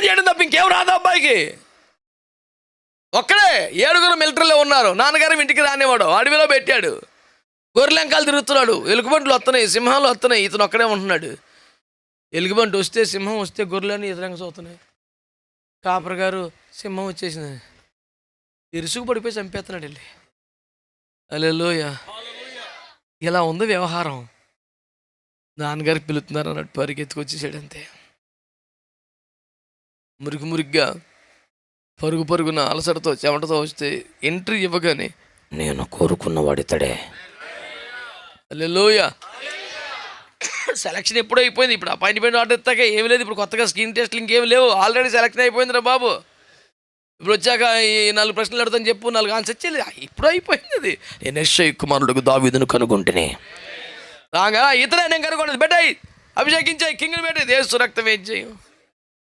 పని చేయడం తప్ప ఇంకేం రాదా అబ్బాయికి. ఒక్కడే ఏడుగురు మిలిటరీలో ఉన్నారు. నాన్నగారు ఇంటికి రానివాడు అడవిలో పెట్టాడు. గొర్రెలంకాలు తిరుగుతున్నాడు. ఎలుగుబంట్లు వస్తున్నాయి. సింహాలు వస్తున్నాయి. ఇతను ఒక్కడే ఉంటున్నాడు. ఎలుగుబంటి వస్తే సింహం వస్తే గొర్రెలని ఇతరంగా చూస్తున్నాయి. కాపర్ గారు సింహం వచ్చేసింది. ఇరుసుకు పడిపోయి చంపేస్తున్నాడు వెళ్ళి. అలెలోయ ఇలా ఉంది వ్యవహారం. నాన్నగారు పిలుతున్నారు అన్నట్టు పరిగెత్తుకొచ్చేసాడు అంతే మురికి మురిగ్గా పరుగు పరుగున అలసటతో చెమటతో వస్తే ఎంట్రీ ఇవ్వగానే నేను కోరుకున్నవాడితడే అల్లెలోయ సెలక్షన్ ఎప్పుడో అయిపోయింది. ఇప్పుడు అపాయింట్మెంట్ ఆర్డర్ ఇస్తాక ఏమి లేదు. ఇప్పుడు కొత్తగా స్క్రీన్ టెస్ట్లు ఇంకేమి లేవు. ఆల్రెడీ సెలక్షన్ అయిపోయింది రా బాబు. ఇప్పుడు వచ్చాక ఈ నాలుగు ప్రశ్నలు అడుగుతాను చెప్పు. నాలుగు ఆన్సర్ చేయలేదు ఇప్పుడు అయిపోయింది అది. నేను నిశ్చయ్ కుమారుడుకు దావీదును కనుగొంటేనే. రాగా ఇతనే నేను కనుగొన్నది బెట్టాయి అభిషేకించాయి. కింగ్ని పెట్టి దేశ రక్తం ఏం చేయం